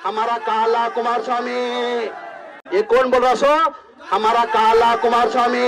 हमारा काला कुमार स्वामी ये कौन बोल रहा सो हमारा काला कुमार स्वामी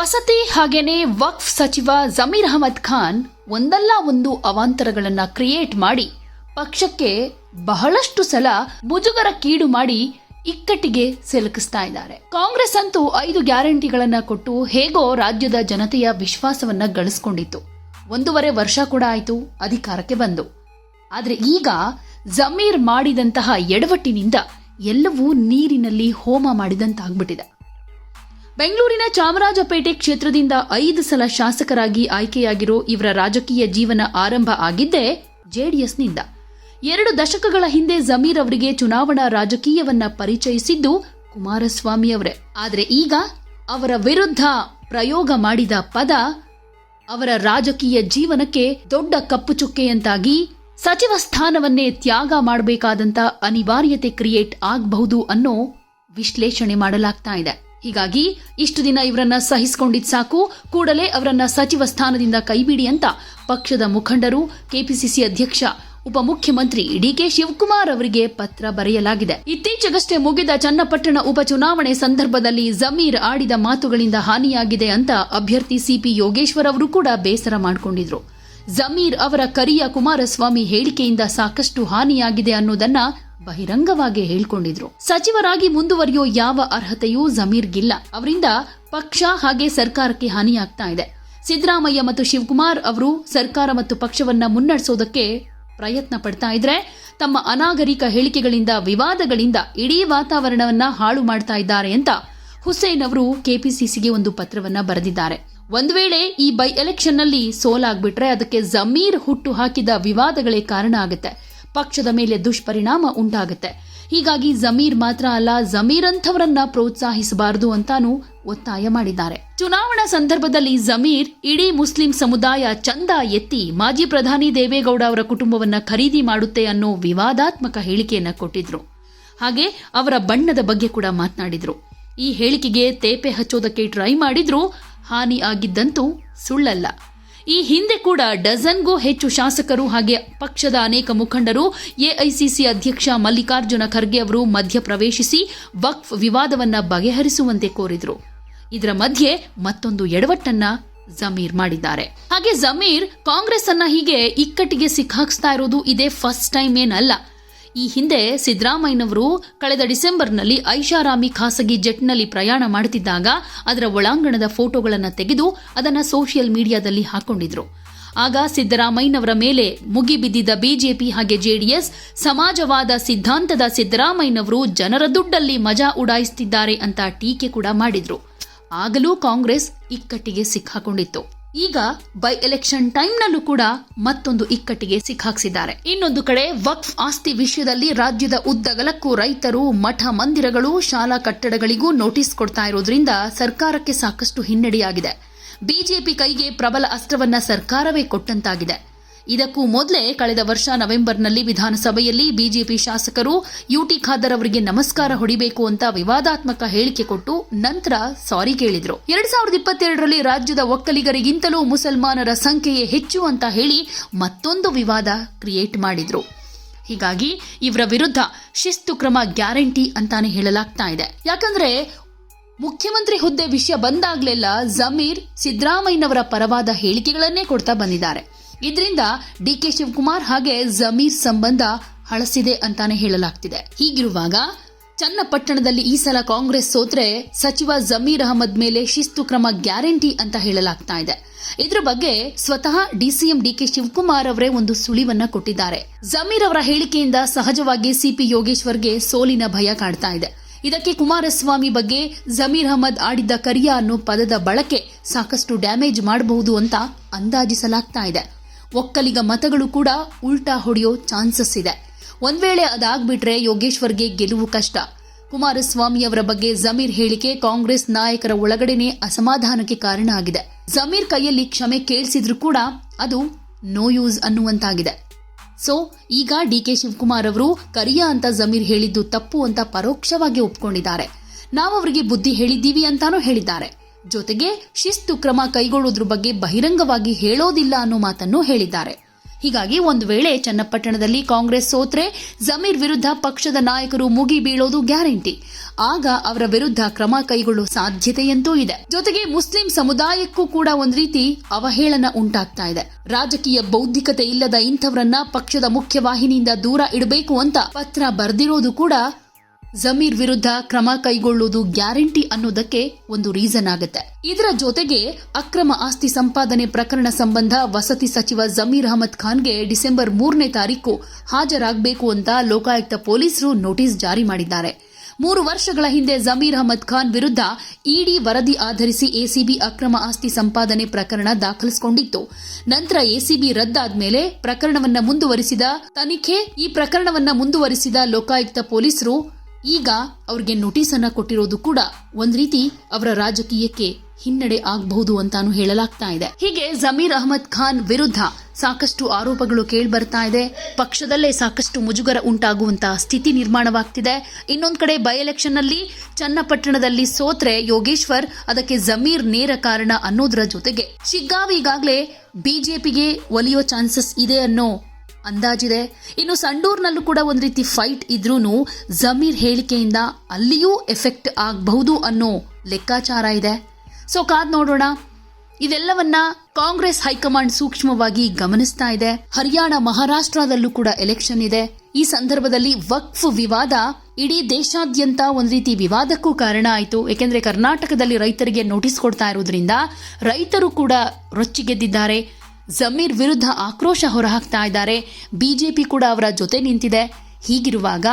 ವಸತಿ ಹಾಗೇನೆ ವಕ್ಫ್ ಸಚಿವ ಜಮೀರ್ ಅಹಮದ್ ಖಾನ್ ಒಂದಲ್ಲ ಒಂದು ಅವಾಂತರಗಳನ್ನು ಕ್ರಿಯೇಟ್ ಮಾಡಿ ಪಕ್ಷಕ್ಕೆ ಬಹಳಷ್ಟು ಸಲ ಮುಜುಗರ ಕೀಡು ಮಾಡಿ ಇಕ್ಕಟ್ಟಿಗೆ ಸಿಲುಕಿಸ್ತಾ ಇದ್ದಾರೆ. ಕಾಂಗ್ರೆಸ್ ಅಂತೂ ಐದು ಗ್ಯಾರಂಟಿಗಳನ್ನ ಕೊಟ್ಟು ಹೇಗೋ ರಾಜ್ಯದ ಜನತೆಯ ವಿಶ್ವಾಸವನ್ನ ಗಳಿಸ್ಕೊಂಡಿತ್ತು. ಒಂದೂವರೆ ವರ್ಷ ಕೂಡ ಆಯಿತು, ಅಧಿಕಾರಕ್ಕೆ ಬಂದು. ಆದರೆ ಈಗ ಜಮೀರ್ ಮಾಡಿದಂತಹ ಎಡವಟ್ಟಿನಿಂದ ಎಲ್ಲವೂ ನೀರಿನಲ್ಲಿ ಹೋಮ ಮಾಡಿದಂತಾಗ್ಬಿಟ್ಟಿದೆ. ಬೆಂಗಳೂರಿನ ಚಾಮರಾಜಪೇಟೆ ಕ್ಷೇತ್ರದಿಂದ ಐದು ಸಲ ಶಾಸಕರಾಗಿ ಆಯ್ಕೆಯಾಗಿರೋ ಇವರ ರಾಜಕೀಯ ಜೀವನ ಆರಂಭ ಆಗಿದ್ದೇ ಜೆಡಿಎಸ್ನಿಂದ. ಎರಡು ದಶಕಗಳ ಹಿಂದೆ ಜಮೀರ್ ಅವರಿಗೆ ಚುನಾವಣಾ ರಾಜಕೀಯವನ್ನ ಪರಿಚಯಿಸಿದ್ದು ಕುಮಾರಸ್ವಾಮಿ ಅವರೇ. ಆದರೆ ಈಗ ಅವರ ವಿರುದ್ಧ ಪ್ರಯೋಗ ಮಾಡಿದ ಪದ ಅವರ ರಾಜಕೀಯ ಜೀವನಕ್ಕೆ ದೊಡ್ಡ ಕಪ್ಪು ಚುಕ್ಕೆಯಂತಾಗಿ ಸಚಿವ ಸ್ಥಾನವನ್ನೇ ತ್ಯಾಗ ಮಾಡಬೇಕಾದಂತ ಅನಿವಾರ್ಯತೆ ಕ್ರಿಯೇಟ್ ಆಗಬಹುದು ಅನ್ನೋ ವಿಶ್ಲೇಷಣೆ ಮಾಡಲಾಗ್ತಾ ಇದೆ. ಹೀಗಾಗಿ ಇಷ್ಟು ದಿನ ಇವರನ್ನ ಸಹಿಸಿಕೊಂಡಿದ್ ಸಾಕು. ಕೂಡಲೇ ಅವರನ್ನ ಸಚಿವ ಸ್ಥಾನದಿಂದ ಕೈಬಿಡಿ ಅಂತ ಪಕ್ಷದ ಮುಖಂಡರು, ಕೆಪಿಸಿಸಿ ಅಧ್ಯಕ್ಷ, ಉಪಮುಖ್ಯಮಂತ್ರಿ ಡಿಕೆ ಶಿವಕುಮಾರ್ ಅವರಿಗೆ ಪತ್ರ ಬರೆಯಲಾಗಿದೆ. ಇತ್ತೀಚೆಗಷ್ಟೇ ಮುಗಿದ ಚನ್ನಪಟ್ಟಣ ಉಪಚುನಾವಣೆ ಸಂದರ್ಭದಲ್ಲಿ ಜಮೀರ್ ಆಡಿದ ಮಾತುಗಳಿಂದ ಹಾನಿಯಾಗಿದೆ ಅಂತ ಅಭ್ಯರ್ಥಿ ಸಿಪಿ ಯೋಗೇಶ್ವರ್ ಅವರು ಕೂಡ ಬೇಸರ ಮಾಡಿಕೊಂಡಿದ್ರು. ಜಮೀರ್ ಅವರ ಕರಿಯ ಕುಮಾರಸ್ವಾಮಿ ಹೇಳಿಕೆಯಿಂದ ಸಾಕಷ್ಟು ಹಾನಿಯಾಗಿದೆ ಅನ್ನೋದನ್ನ ಬಹಿರಂಗವಾಗಿ ಹೇಳ್ಕೊಂಡಿದ್ರು. ಸಚಿವರಾಗಿ ಮುಂದುವರಿಯೋ ಯಾವ ಅರ್ಹತೆಯೂ ಜಮೀರ್ಗಿಲ್ಲ. ಅವರಿಂದ ಪಕ್ಷ ಹಾಗೆ ಸರ್ಕಾರಕ್ಕೆ ಹಾನಿಯಾಗ್ತಾ ಇದೆ. ಸಿದ್ದರಾಮಯ್ಯ ಮತ್ತು ಶಿವಕುಮಾರ್ ಅವರು ಸರ್ಕಾರ ಮತ್ತು ಪಕ್ಷವನ್ನ ಮುನ್ನಡೆಸೋದಕ್ಕೆ ಪ್ರಯತ್ನ ಪಡ್ತಾ ಇದ್ರೆ ತಮ್ಮ ಅನಾಗರಿಕ ಹೇಳಿಕೆಗಳಿಂದ ವಿವಾದಗಳಿಂದ ಇಡೀ ವಾತಾವರಣವನ್ನ ಹಾಳು ಮಾಡ್ತಾ ಇದ್ದಾರೆ ಅಂತ ಹುಸೇನ್ ಅವರು ಕೆಪಿಸಿಸಿಗೆ ಒಂದು ಪತ್ರವನ್ನ ಬರೆದಿದ್ದಾರೆ. ಒಂದು ವೇಳೆ ಈ ಬೈ ಎಲೆಕ್ಷನ್ನಲ್ಲಿ ಸೋಲಾಗ್ಬಿಟ್ರೆ ಅದಕ್ಕೆ ಜಮೀರ್ ಹುಟ್ಟು ಹಾಕಿದ ವಿವಾದಗಳೇ ಕಾರಣ ಆಗುತ್ತೆ. ಪಕ್ಷದ ಮೇಲೆ ದುಷ್ಪರಿಣಾಮ ಉಂಟಾಗುತ್ತೆ. ಹೀಗಾಗಿ ಜಮೀರ್ ಮಾತ್ರ ಅಲ್ಲ, ಜಮೀರ್ ಅಂಥವರನ್ನ ಪ್ರೋತ್ಸಾಹಿಸಬಾರದು ಅಂತಾನೂ ಒತ್ತಾಯ ಮಾಡಿದ್ದಾರೆ. ಚುನಾವಣಾ ಸಂದರ್ಭದಲ್ಲಿ ಜಮೀರ್ ಇಡೀ ಮುಸ್ಲಿಂ ಸಮುದಾಯ ಚಂದ ಎತ್ತಿ ಮಾಜಿ ಪ್ರಧಾನಿ ದೇವೇಗೌಡ ಅವರ ಕುಟುಂಬವನ್ನ ಖರೀದಿ ಮಾಡುತ್ತೆ ಅನ್ನೋ ವಿವಾದಾತ್ಮಕ ಹೇಳಿಕೆಯನ್ನ ಕೊಟ್ಟಿದ್ರು. ಹಾಗೆ ಅವರ ಬಣ್ಣದ ಬಗ್ಗೆ ಕೂಡ ಮಾತನಾಡಿದ್ರು. ಈ ಹೇಳಿಕೆಗೆ ತೇಪೆ ಹಚ್ಚೋದಕ್ಕೆ ಟ್ರೈ ಮಾಡಿದ್ರು ಹಾನಿ ಆಗಿದ್ದಂತೂ ಸುಳ್ಳಲ್ಲ. ಈ ಹಿಂದೆ ಕೂಡ ಡಜನ್ಗೂ ಹೆಚ್ಚು ಶಾಸಕರು ಹಾಗೆ ಪಕ್ಷದ ಅನೇಕ ಮುಖಂಡರು ಎಐಸಿಸಿ ಅಧ್ಯಕ್ಷ ಮಲ್ಲಿಕಾರ್ಜುನ ಖರ್ಗೆ ಅವರು ಮಧ್ಯ ಪ್ರವೇಶಿಸಿ ವಕ್ಫ್ ವಿವಾದವನ್ನ ಬಗೆಹರಿಸುವಂತೆ ಕೋರಿದರು. ಇದರ ಮಧ್ಯೆ ಮತ್ತೊಂದು ಎಡವಟ್ಟನ್ನ ಜಮೀರ್ ಮಾಡಿದ್ದಾರೆ. ಹಾಗೆ ಜಮೀರ್ ಕಾಂಗ್ರೆಸ್ ಅನ್ನ ಹೀಗೆ ಇಕ್ಕಟ್ಟಿಗೆ ಸಿಕ್ಕಾಕ್ಸ್ತಾ ಇರೋದು ಇದೇ ಫಸ್ಟ್ ಟೈಮ್ ಏನಲ್ಲ. ಈ ಹಿಂದೆ ಸಿದ್ದರಾಮಯ್ಯನವರು ಕಳೆದ ಡಿಸೆಂಬರ್ನಲ್ಲಿ ಐಷಾರಾಮಿ ಖಾಸಗಿ ಜೆಟ್ನಲ್ಲಿ ಪ್ರಯಾಣ ಮಾಡುತ್ತಿದ್ದಾಗ ಅದರ ಒಳಾಂಗಣದ ಫೋಟೋಗಳನ್ನು ತೆಗೆದು ಅದನ್ನು ಸೋಷಿಯಲ್ ಮೀಡಿಯಾದಲ್ಲಿ ಹಾಕೊಂಡಿದ್ರು. ಆಗ ಸಿದ್ದರಾಮಯ್ಯನವರ ಮೇಲೆ ಮುಗಿಬಿದ್ದಿದ್ದ ಬಿಜೆಪಿ ಹಾಗೆ ಜೆಡಿಎಸ್ ಸಮಾಜವಾದ ಸಿದ್ಧಾಂತದ ಸಿದ್ದರಾಮಯ್ಯನವರು ಜನರ ದುಡ್ಡಲ್ಲಿ ಮಜಾ ಉಡಾಯಿಸುತ್ತಿದ್ದಾರೆ ಅಂತ ಟೀಕೆ ಕೂಡ ಮಾಡಿದ್ರು. ಆಗಲೂ ಕಾಂಗ್ರೆಸ್ ಇಕ್ಕಟ್ಟಿಗೆ ಸಿಕ್ಕಾಕೊಂಡಿತ್ತು. ಈಗ ಬೈ ಎಲೆಕ್ಷನ್ ಟೈಮ್ನಲ್ಲೂ ಕೂಡ ಮತ್ತೊಂದು ಇಕ್ಕಟ್ಟಿಗೆ ಸಿಕ್ಕಾಕ್ಸಿದ್ದಾರೆ. ಇನ್ನೊಂದು ಕಡೆ ವಕ್ಫ್ ಆಸ್ತಿ ವಿಷಯದಲ್ಲಿ ರಾಜ್ಯದ ಉದ್ದಗಲಕ್ಕೂ ರೈತರು, ಮಠ ಮಂದಿರಗಳು, ಶಾಲಾ ಕಟ್ಟಡಗಳಿಗೂ ನೋಟಿಸ್ ಕೊಡ್ತಾ ಇರೋದ್ರಿಂದ ಸರ್ಕಾರಕ್ಕೆ ಸಾಕಷ್ಟು ಹಿನ್ನಡೆಯಾಗಿದೆ. ಬಿಜೆಪಿ ಕೈಗೆ ಪ್ರಬಲ ಅಸ್ತ್ರವನ್ನ ಸರ್ಕಾರವೇ ಕೊಟ್ಟಂತಾಗಿದೆ. ಇದಕ್ಕೂ ಮೊದಲೇ ಕಳೆದ ವರ್ಷ ನವೆಂಬರ್ನಲ್ಲಿ ವಿಧಾನಸಭೆಯಲ್ಲಿ ಬಿಜೆಪಿ ಶಾಸಕರು ಯುಟಿ ಖಾದರ್ ಅವರಿಗೆ ನಮಸ್ಕಾರ ಹೊಡಿಬೇಕು ಅಂತ ವಿವಾದಾತ್ಮಕ ಹೇಳಿಕೆ ಕೊಟ್ಟು ನಂತರ ಸಾರಿ ಕೇಳಿದ್ರು. ಎರಡ್ ಸಾವಿರದ ಇಪ್ಪತ್ತೆರಡರಲ್ಲಿ ರಾಜ್ಯದ ಒಕ್ಕಲಿಗರಿಗಿಂತಲೂ ಮುಸಲ್ಮಾನರ ಸಂಖ್ಯೆಯೇ ಹೆಚ್ಚು ಅಂತ ಹೇಳಿ ಮತ್ತೊಂದು ವಿವಾದ ಕ್ರಿಯೇಟ್ ಮಾಡಿದ್ರು. ಹೀಗಾಗಿ ಇವರ ವಿರುದ್ಧ ಶಿಸ್ತು ಕ್ರಮ ಗ್ಯಾರಂಟಿ ಅಂತಾನೆ ಹೇಳಲಾಗ್ತಾ ಇದೆ. ಯಾಕಂದ್ರೆ ಮುಖ್ಯಮಂತ್ರಿ ಹುದ್ದೆ ವಿಷಯ ಬಂದಾಗ್ಲೆಲ್ಲ ಜಮೀರ್ ಸಿದ್ದರಾಮಯ್ಯನವರ ಪರವಾದ ಹೇಳಿಕೆಗಳನ್ನೇ ಕೊಡ್ತಾ ಬಂದಿದ್ದಾರೆ. ಇದರಿಂದ ಡಿ ಕೆ ಶಿವಕುಮಾರ್ ಹಾಗೆ ಜಮೀರ್ ಸಂಬಂಧ ಹಳಸಿದೆ ಅಂತಾನೆ ಹೇಳಲಾಗ್ತಿದೆ. ಹೀಗಿರುವಾಗ ಚನ್ನಪಟ್ಟಣದಲ್ಲಿ ಈ ಸಲ ಕಾಂಗ್ರೆಸ್ ಸೋತ್ರೆ ಸಚಿವ ಜಮೀರ್ ಅಹಮದ್ ಮೇಲೆ ಶಿಸ್ತು ಕ್ರಮ ಗ್ಯಾರಂಟಿ ಅಂತ ಹೇಳಲಾಗ್ತಾ ಇದೆ. ಇದರ ಬಗ್ಗೆ ಸ್ವತಃ ಡಿಸಿಎಂ ಡಿಕೆ ಶಿವಕುಮಾರ್ ಅವರೇ ಒಂದು ಸುಳಿವನ್ನ ಕೊಟ್ಟಿದ್ದಾರೆ. ಜಮೀರ್ ಅವರ ಹೇಳಿಕೆಯಿಂದ ಸಹಜವಾಗಿ ಸಿಪಿ ಯೋಗೇಶ್ವರ್ಗೆ ಸೋಲಿನ ಭಯ ಕಾಡ್ತಾ ಇದೆ. ಇದಕ್ಕೆ ಕುಮಾರಸ್ವಾಮಿ ಬಗ್ಗೆ ಜಮೀರ್ ಅಹಮದ್ ಆಡಿದ್ದ ಕರಿಯ ಅನ್ನೋ ಪದದ ಬಳಕೆ ಸಾಕಷ್ಟು ಡ್ಯಾಮೇಜ್ ಮಾಡಬಹುದು ಅಂತ ಅಂದಾಜಿಸಲಾಗ್ತಾ ಇದೆ. ಒಕ್ಕಲಿಗ ಮತಗಳು ಕೂಡ ಉಲ್ಟಾ ಹೊಡೆಯೋ ಚಾನ್ಸಸ್ ಇದೆ. ಒಂದ್ ವೇಳೆ ಅದಾಗ್ಬಿಟ್ರೆ ಯೋಗೇಶ್ವರ್ಗೆ ಗೆಲುವು ಕಷ್ಟ. ಕುಮಾರಸ್ವಾಮಿ ಅವರ ಬಗ್ಗೆ ಜಮೀರ್ ಹೇಳಿಕೆ ಕಾಂಗ್ರೆಸ್ ನಾಯಕರ ಒಳಗಡೆನೆ ಅಸಮಾಧಾನಕ್ಕೆ ಕಾರಣ ಆಗಿದೆ. ಜಮೀರ್ ಕೈಯಲ್ಲಿ ಕ್ಷಮೆ ಕೇಳಿಸಿದ್ರು ಕೂಡ ಅದು ನೋ ಯೂಸ್ ಅನ್ನುವಂತಾಗಿದೆ. ಸೊ ಈಗ ಡಿ ಕೆ ಶಿವಕುಮಾರ್ ಅವರು ಕರಿಯ ಅಂತ ಜಮೀರ್ ಹೇಳಿದ್ದು ತಪ್ಪು ಅಂತ ಪರೋಕ್ಷವಾಗಿ ಒಪ್ಕೊಂಡಿದ್ದಾರೆ. ನಾವು ಅವರಿಗೆ ಬುದ್ಧಿ ಹೇಳಿದ್ದೀವಿ ಅಂತಾನೂ ಹೇಳಿದ್ದಾರೆ. ಜೊತೆಗೆ ಶಿಸ್ತು ಕ್ರಮ ಕೈಗೊಳ್ಳೋದ್ರ ಬಗ್ಗೆ ಬಹಿರಂಗವಾಗಿ ಹೇಳೋದಿಲ್ಲ ಅನ್ನೋ ಮಾತನ್ನು ಹೇಳಿದ್ದಾರೆ. ಹೀಗಾಗಿ ಒಂದು ವೇಳೆ ಚನ್ನಪಟ್ಟಣದಲ್ಲಿ ಕಾಂಗ್ರೆಸ್ ಸೋತ್ರೆ, ಜಮೀರ್ ವಿರುದ್ಧ ಪಕ್ಷದ ನಾಯಕರು ಮುಗಿ ಬೀಳೋದು ಗ್ಯಾರಂಟಿ. ಆಗ ಅವರ ವಿರುದ್ಧ ಕ್ರಮ ಕೈಗೊಳ್ಳುವ ಸಾಧ್ಯತೆಯಂತೂ ಇದೆ. ಜೊತೆಗೆ ಮುಸ್ಲಿಂ ಸಮುದಾಯಕ್ಕೂ ಕೂಡ ಒಂದು ರೀತಿ ಅವಹೇಳನ ಉಂಟಾಗ್ತಾ ಇದೆ. ರಾಜಕೀಯ ಬೌದ್ಧಿಕತೆ ಇಲ್ಲದ ಇಂಥವರನ್ನ ಪಕ್ಷದ ಮುಖ್ಯವಾಹಿನಿಯಿಂದ ದೂರ ಇಡಬೇಕು ಅಂತ ಪತ್ರ ಬರೆದಿರೋದು ಕೂಡ ಜಮೀರ್ ವಿರುದ್ಧ ಕ್ರಮ ಕೈಗೊಳ್ಳುವುದು ಗ್ಯಾರಂಟಿ ಅನ್ನೋದಕ್ಕೆ ಒಂದು ರೀಸನ್ ಆಗುತ್ತೆ. ಇದರ ಜೊತೆಗೆ ಅಕ್ರಮ ಆಸ್ತಿ ಸಂಪಾದನೆ ಪ್ರಕರಣ ಸಂಬಂಧ ವಸತಿ ಸಚಿವ ಜಮೀರ್ ಅಹಮದ್ ಖಾನ್ಗೆ ಡಿಸೆಂಬರ್ ಮೂರನೇ ತಾರೀಕು ಹಾಜರಾಗಬೇಕು ಅಂತ ಲೋಕಾಯುಕ್ತ ಪೊಲೀಸರು ನೋಟಿಸ್ ಜಾರಿ ಮಾಡಿದ್ದಾರೆ. ಮೂರು ವರ್ಷಗಳ ಹಿಂದೆ ಜಮೀರ್ ಅಹಮದ್ ಖಾನ್ ವಿರುದ್ಧ ಇಡಿ ವರದಿ ಆಧರಿಸಿ ಎಸಿಬಿ ಅಕ್ರಮ ಆಸ್ತಿ ಸಂಪಾದನೆ ಪ್ರಕರಣ ದಾಖಲಿಸಿಕೊಂಡಿತ್ತು. ನಂತರ ಎಸಿಬಿ ರದ್ದಾದ ಮೇಲೆ ಪ್ರಕರಣವನ್ನು ಮುಂದುವರಿಸಿದ ತನಿಖೆ ಈ ಪ್ರಕರಣವನ್ನು ಮುಂದುವರಿಸಿದ ಲೋಕಾಯುಕ್ತ ಪೊಲೀಸರು ಈಗ ಅವ್ರಿಗೆ ನೋಟಿಸ್ ಅನ್ನ ಕೊಟ್ಟಿರೋದು ಕೂಡ ಒಂದ್ ರೀತಿ ಅವರ ರಾಜಕೀಯಕ್ಕೆ ಹಿನ್ನಡೆ ಆಗಬಹುದು ಅಂತಾನು ಹೇಳಲಾಗ್ತಾ ಇದೆ. ಹೀಗೆ ಜಮೀರ್ ಅಹಮದ್ ಖಾನ್ ವಿರುದ್ಧ ಸಾಕಷ್ಟು ಆರೋಪಗಳು ಕೇಳ್ಬರ್ತಾ ಇದೆ. ಪಕ್ಷದಲ್ಲೇ ಸಾಕಷ್ಟು ಮುಜುಗರ ಉಂಟಾಗುವಂತಹ ಸ್ಥಿತಿ ನಿರ್ಮಾಣವಾಗ್ತಿದೆ. ಇನ್ನೊಂದು ಕಡೆ ಬೈ ಎಲೆಕ್ಷನ್ನಲ್ಲಿ ಚನ್ನಪಟ್ಟಣದಲ್ಲಿ ಸೋತ್ರೆ ಯೋಗೇಶ್ವರ್, ಅದಕ್ಕೆ ಜಮೀರ್ ನೇರ ಕಾರಣ ಅನ್ನೋದರ ಜೊತೆಗೆ. ಶಿಗ್ಗಾವಿ ಈಗಾಗಲೇ ಬಿಜೆಪಿಗೆ ಒಲಿಯೋ ಚಾನ್ಸಸ್ ಇದೆ ಅನ್ನೋ ಅಂದಾಜಿದೆ. ಇನ್ನು ಸಂಡೂರ್ನಲ್ಲೂ ಕೂಡ ಒಂದು ರೀತಿ ಫೈಟ್ ಇದ್ರೂ ಜಮೀರ್ ಹೇಳಿಕೆಯಿಂದ ಅಲ್ಲಿಯೂ ಎಫೆಕ್ಟ್ ಆಗಬಹುದು ಅನ್ನೋ ಲೆಕ್ಕಾಚಾರ ಇದೆ. ಸೊ ಕಾದ್ ನೋಡೋಣ. ಇದೆಲ್ಲವನ್ನ ಕಾಂಗ್ರೆಸ್ ಹೈಕಮಾಂಡ್ ಸೂಕ್ಷ್ಮವಾಗಿ ಗಮನಿಸ್ತಾ ಇದೆ. ಹರಿಯಾಣ ಮಹಾರಾಷ್ಟ್ರದಲ್ಲೂ ಕೂಡ ಎಲೆಕ್ಷನ್ ಇದೆ. ಈ ಸಂದರ್ಭದಲ್ಲಿ ವಕ್ಫ್ ವಿವಾದ ಇಡೀ ದೇಶಾದ್ಯಂತ ಒಂದು ರೀತಿ ವಿವಾದಕ್ಕೂ ಕಾರಣ ಆಯಿತು. ಏಕೆಂದರೆ ಕರ್ನಾಟಕದಲ್ಲಿ ರೈತರಿಗೆ ನೋಟಿಸ್ ಕೊಡ್ತಾ ಇರೋದ್ರಿಂದ ರೈತರು ಕೂಡ ರೊಚ್ಚಿಗೆದ್ದಿದ್ದಾರೆ. ಜಮೀರ್ ವಿರುದ್ಧ ಆಕ್ರೋಶ ಹೊರಹಾಕ್ತಾ ಇದ್ದಾರೆ. ಬಿಜೆಪಿ ಕೂಡ ಅವರ ಜೊತೆ ನಿಂತಿದೆ. ಹೀಗಿರುವಾಗ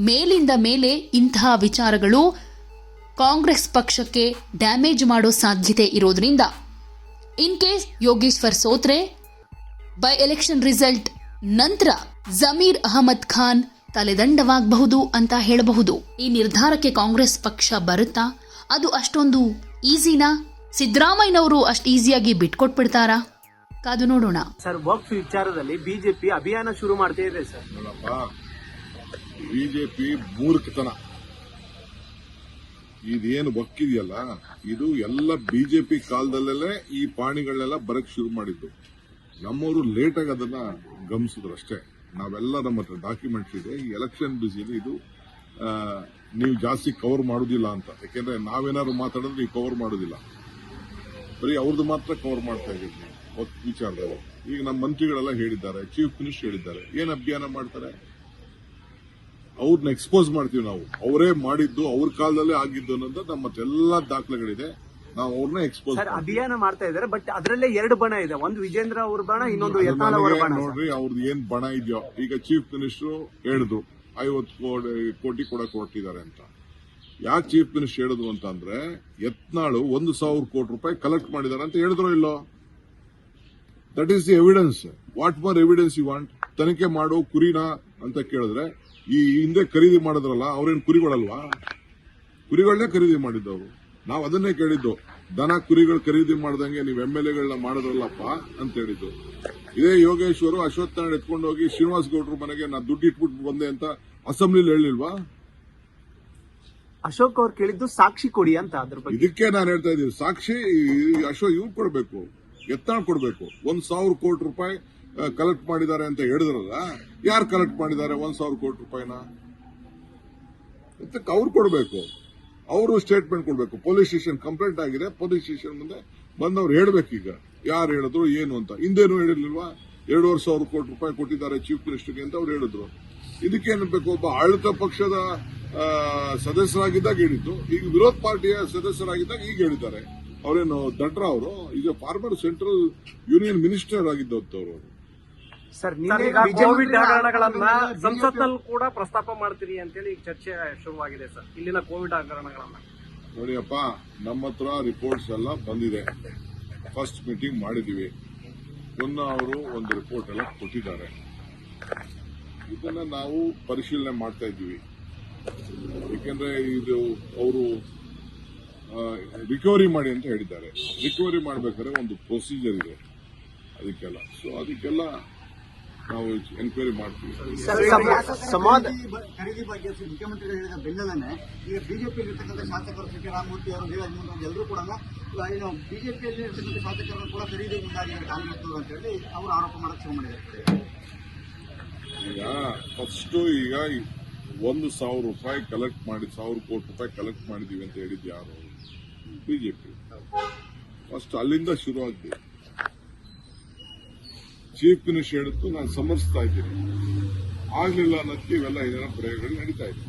ಮೇಲಿಂದ ಮೇಲೆ ಇಂತಹ ವಿಚಾರಗಳು ಕಾಂಗ್ರೆಸ್ ಪಕ್ಷಕ್ಕೆ ಡ್ಯಾಮೇಜ್ ಮಾಡೋ ಸಾಧ್ಯತೆ ಇರೋದ್ರಿಂದ. ಇನ್ ಕೇಸ್ ಯೋಗೇಶ್ವರ್ ಸೋತ್ರೆ, ಬೈ ಎಲೆಕ್ಷನ್ ರಿಸಲ್ಟ್ ನಂತರ ಜಮೀರ್ ಅಹಮದ್ ಖಾನ್ ತಲೆದಂಡವಾಗಬಹುದು ಅಂತ ಹೇಳಬಹುದು. ಈ ನಿರ್ಧಾರಕ್ಕೆ ಕಾಂಗ್ರೆಸ್ ಪಕ್ಷ ಬರುತ್ತಾ? ಅದು ಅಷ್ಟೊಂದು ಈಸಿನಾ? ಸಿದ್ದರಾಮಯ್ಯನವರು ಅಷ್ಟು ಈಸಿಯಾಗಿ ಬಿಟ್ಕೊಟ್ಬಿಡ್ತಾರಾ? ಕಾದು ನೋಡೋಣ. ಸರ್ ವಕ್ಫ್ ವಿಚಾರದಲ್ಲಿ ಬಿಜೆಪಿ ಅಭಿಯಾನ ಶುರು ಮಾಡ್ತಾ ಇದೆ ಸರ್. ನೋಡಪ್ಪ ಬಿಜೆಪಿ ಮೂರ್ಖತನ. ಇದೇನು ಬಕ್ಕಿದೆಯಲ್ಲ ಇದು ಎಲ್ಲ ಬಿಜೆಪಿ ಕಾಲದಲ್ಲೇ ಈ ಪಾಣಿಗಳನ್ನೆಲ್ಲ ಬರಕ್ ಶುರು ಮಾಡಿದ್ದು. ನಮ್ಮವರು ಲೇಟಾಗಿ ಅದನ್ನ ಗಮನಿಸಿದ್ರು ಅಷ್ಟೇ. ನಾವೆಲ್ಲ ನಮ್ಮ ಹತ್ರ ಡಾಕ್ಯುಮೆಂಟ್ಸ್ ಇದೆ. ಈ ಎಲೆಕ್ಷನ್ ಬಿಸಿಲಿ ಇದು ಆ, ನೀವು ಜಾಸ್ತಿ ಕವರ್ ಮಾಡೋದಿಲ್ಲ ಅಂತ. ಯಾಕೆಂದ್ರೆ ನಾವೇನಾದ್ರು ಮಾತಾಡಿದ್ರೆ ನೀವು ಕವರ್ ಮಾಡೋದಿಲ್ಲ. ಬರೀ ಅವ್ರದ್ದು ಮಾತ್ರ ಕವರ್ ಮಾಡ್ತಾ ಇದ್ದೀವಿ. ವಿಚಾರದಲ್ಲಿ. ಈಗ ನಮ್ಮ ಮಂತ್ರಿಗಳೆಲ್ಲ ಹೇಳಿದ್ದಾರೆ ಚೀಫ್ ಮಿನಿಸ್ಟರ್ ಹೇಳಿದ್ದಾರೆ ಏನ್ ಅಭಿಯಾನ ಮಾಡ್ತಾರೆ? ಅವ್ರನ್ನ ಎಕ್ಸ್ಪೋಸ್ ಮಾಡ್ತೀವಿ ನಾವು. ಅವರೇ ಮಾಡಿದ್ದು ಅವ್ರ ಕಾಲದಲ್ಲೇ ಆಗಿದ್ದು ಅನ್ನೋದು ನಮ್ಮ ಎಲ್ಲಾ ದಾಖಲೆಗಳಿದೆ. ನಾವು ಅವ್ರನ್ನ ಎಕ್ಸ್ಪೋಸ್ ಅಭಿಯಾನ ಮಾಡ್ತಾ ಇದಾರೆ ಬಟ್ ಅದರಲ್ಲೇ ಎರಡು ಬಣ ಇದೆ. ಒಂದು ವಿಜೇಂದ್ರ ಅವ್ರ ಬಣ ಇನ್ನೊಂದು. ನೋಡ್ರಿ ಅವ್ರದ್ದು ಏನ್ ಬಣ ಇದೆಯೋ. ಈಗ ಚೀಫ್ ಮಿನಿಸ್ಟರ್ ಹೇಳಿದ್ರು ಐವತ್ತು ಕೋಟಿ ಕೋಟಿ ಕೊಡಕ್ ಹೊರಟಿದ್ದಾರೆ ಅಂತ. ಯಾಕೆ ಚೀಫ್ ಮಿನಿಸ್ಟರ್ ಹೇಳಿದ್ರು ಅಂತ ಅಂದ್ರೆ ಯತ್ನಾಳು ಒಂದು ಸಾವಿರ ಕೋಟಿ ರೂಪಾಯಿ ಕಲೆಕ್ಟ್ ಮಾಡಿದ್ದಾರೆ ಅಂತ ಹೇಳಿದ್ರು ಇಲ್ಲೋ? That is the evidence what more evidence you want ತನಿಖೆ ಮಾಡೋ ಕುರಿನ ಅಂತ ಕೇಳಿದ್ರೆ, ಈ ಹಿಂದೆ ಖರೀದಿ ಮಾಡಿದ್ರಲ್ಲ, ಅವ್ರೇನ್ ಕುರಿಗಳಲ್ವಾ? ಕುರಿಗಳನ್ನೇ ಖರೀದಿ ಮಾಡಿದ್ದವರು. ನಾವು ಅದನ್ನೇ ಕೇಳಿದ್ದು. ದನ ಕುರಿಗಳು ಖರೀದಿ ಮಾಡ್ದಂಗೆ ನೀವು ಎಂ ಎಲ್ ಎಗಳನ್ನ ಮಾಡಿದ್ರಲ್ಲಪ್ಪ ಅಂತ ಹೇಳಿದ್ದು. ಇದೇ ಯೋಗೇಶ್ವರು ಅಶ್ವತ್ಥ ಎತ್ಕೊಂಡೋಗಿ ಶ್ರೀನಿವಾಸ್ ಗೌಡ್ರ ಮನೆಗೆ ನಾ ದುಡ್ಡು ಇಟ್ಬಿಟ್ಟು ಬಂದೆ ಅಂತ ಅಸೆಂಬ್ಲಿಲಿ ಹೇಳಿಲ್ವಾ? ಅಶೋಕ್ ಅವ್ರು ಕೇಳಿದ್ದು ಸಾಕ್ಷಿ ಕೊಡಿ ಅಂತ ಅದ್ರ ಬಗ್ಗೆ. ಇದಕ್ಕೆ ನಾನು ಹೇಳ್ತಾ ಇದ್ದೀನಿ, ಸಾಕ್ಷಿ ಅಶೋಕ್ ಇವ್ರು ಕೊಡಬೇಕು ಎತ್ತಾಣ ಕೊಡಬೇಕು. ಒಂದ್ ಸಾವಿರ ಕೋಟಿ ರೂಪಾಯಿ ಕಲೆಕ್ಟ್ ಮಾಡಿದ್ದಾರೆ ಅಂತ ಹೇಳಿದ್ರಲ್ಲ, ಯಾರು ಕಲೆಕ್ಟ್ ಮಾಡಿದ್ದಾರೆ ಒಂದ್ ಸಾವಿರ ಕೋಟಿ ರೂಪಾಯಿನ? ಎತ್ತಕ್ಕೆ ಅವ್ರು ಕೊಡಬೇಕು. ಅವರು ಸ್ಟೇಟ್ಮೆಂಟ್ ಕೊಡಬೇಕು. ಪೊಲೀಸ್ ಸ್ಟೇಷನ್ ಕಂಪ್ಲೇಂಟ್ ಆಗಿದೆ ಪೊಲೀಸ್ ಸ್ಟೇಷನ್ ಮುಂದೆ ಬಂದವ್ರು ಈಗ ಯಾರು ಹೇಳಿದ್ರು, ಏನು ಅಂತ. ಹಿಂದೇನು ಹೇಳಿರ್ಲಿಲ್ವಾ? ಎರಡೂವರೆ ಸಾವಿರ ಕೋಟಿ ರೂಪಾಯಿ ಕೊಟ್ಟಿದ್ದಾರೆ ಚೀಫ್ ಮಿನಿಸ್ಟರ್ಗೆ ಅಂತ ಅವ್ರು ಹೇಳಿದ್ರು. ಇದಕ್ಕೇನು ಬೇಕು? ಒಬ್ಬ ಆಡಳಿತ ಪಕ್ಷದ ಸದಸ್ಯರಾಗಿದ್ದಾಗ ಹೇಳಿದ್ದು. ಈಗ ವಿರೋಧ ಪಾರ್ಟಿಯ ಸದಸ್ಯರಾಗಿದ್ದಾಗ ಈಗ ಹೇಳಿದ್ದಾರೆ. ಅವರೇನು ದಡ್ರ ಅವರು? ಈಗ ಫಾರ್ಮರ್ ಸೆಂಟ್ರಲ್ ಯೂನಿಯನ್ ಮಿನಿಸ್ಟರ್ ಆಗಿದ್ದವರು ಸರ್ ಕೋವಿಡ್ ಹಗರಣಗಳನ್ನ ಸಂಸತ್ನಲ್ಲಿ ಕೂಡ ಪ್ರಸ್ತಾಪ ಮಾಡ್ತೀರಿ ಅಂತೇಳಿ ಈಗ ಚರ್ಚೆ ಶುರುವಾಗಿದೆ ಸರ್. ಇಲ್ಲಿನ ಕೋವಿಡ್ ಹಗರಣಗಳನ್ನ. ನೋಡಿಯಪ್ಪ ನಮ್ಮ ಹತ್ರ ರಿಪೋರ್ಟ್ಸ್ ಎಲ್ಲ ಬಂದಿದೆ. ಫಸ್ಟ್ ಮೀಟಿಂಗ್ ಮಾಡಿದೀವಿ. ಮುನ್ನ ಅವರು ಒಂದು ರಿಪೋರ್ಟ್ ಎಲ್ಲ ಕೊಟ್ಟಿದ್ದಾರೆ. ಇದನ್ನ ನಾವು ಪರಿಶೀಲನೆ ಮಾಡ್ತಾ ಇದ್ದೀವಿ. ಯಾಕೆಂದ್ರೆ ಇದು ಅವರು ರಿಕವರಿ ಮಾಡಿ ಅಂತ ಹೇಳಿದ್ದಾರೆ. ರಿಕವರಿ ಮಾಡಬೇಕಾದ್ರೆ ಒಂದು ಪ್ರೊಸೀಜರ್ ಇದೆ. ಅದಕ್ಕೆಲ್ಲ. ಸೊ ಅದಕ್ಕೆಲ್ಲ ನಾವು ಎನ್ಕ್ವೈರಿ ಮಾಡ್ತೀವಿ. ಸಮಾಜ ಖರೀದಿ ಬಗ್ಗೆ ಮುಖ್ಯಮಂತ್ರಿಗಳು ಹೇಳಿದ ಬೆನ್ನಲ್ಲೇ ಈಗ ಬಿಜೆಪಿಯಲ್ಲಿ ಇರ್ತಕ್ಕಂಥ ಶಾಸಕರು ಸಿ ಟಿ ರಾಮಮೂರ್ತಿ ಅವರು ಡಿ ರಾಜಮೋಹನ್ ಎಲ್ಲರೂ ಕೂಡ ಏನು ಬಿಜೆಪಿಯಲ್ಲಿ ಇರ್ತಕ್ಕಂಥ ಶಾಸಕರನ್ನು ಕೂಡ ಖರೀದಿ ಮುಂದಾಗಿದ್ದಾರೆ ಕಾಂಗ್ರೆಸ್ ಅಂತ ಹೇಳಿ ಅವರು ಆರೋಪ ಮಾಡಕ್ಕೆ ಶುರು ಮಾಡಿದ್ದಾರೆ. ಈಗ ಫಸ್ಟ್ ಈಗ ಒಂದು ಸಾವಿರ ರೂಪಾಯಿ ಕಲೆಕ್ಟ್ ಮಾಡಿ ಸಾವಿರ ಕೋಟಿ ರೂಪಾಯಿ ಕಲೆಕ್ಟ್ ಮಾಡಿದೀವಿ ಅಂತ ಹೇಳಿದ್ದು ಯಾರು? ಬಿಜೆಪಿ ಫಸ್ಟ್ ಅಲ್ಲಿಂದ ಶುರು ಆಗ್ಬೇಕು ಚೀಫ್ ಮಿನಿಸ್ಟರ್ ಹೇಳಿದ್ದು ನಾನು ಸಮರ್ಸ್ತಾ ಇದ್ದೀನಿ. ಆಗಲಿಲ್ಲ ಅನ್ನೋದಕ್ಕೆ ಇವೆಲ್ಲ ಏನೇನೋ ಪ್ರಯೋಗಗಳು ನಡೀತಾ ಇದೆ.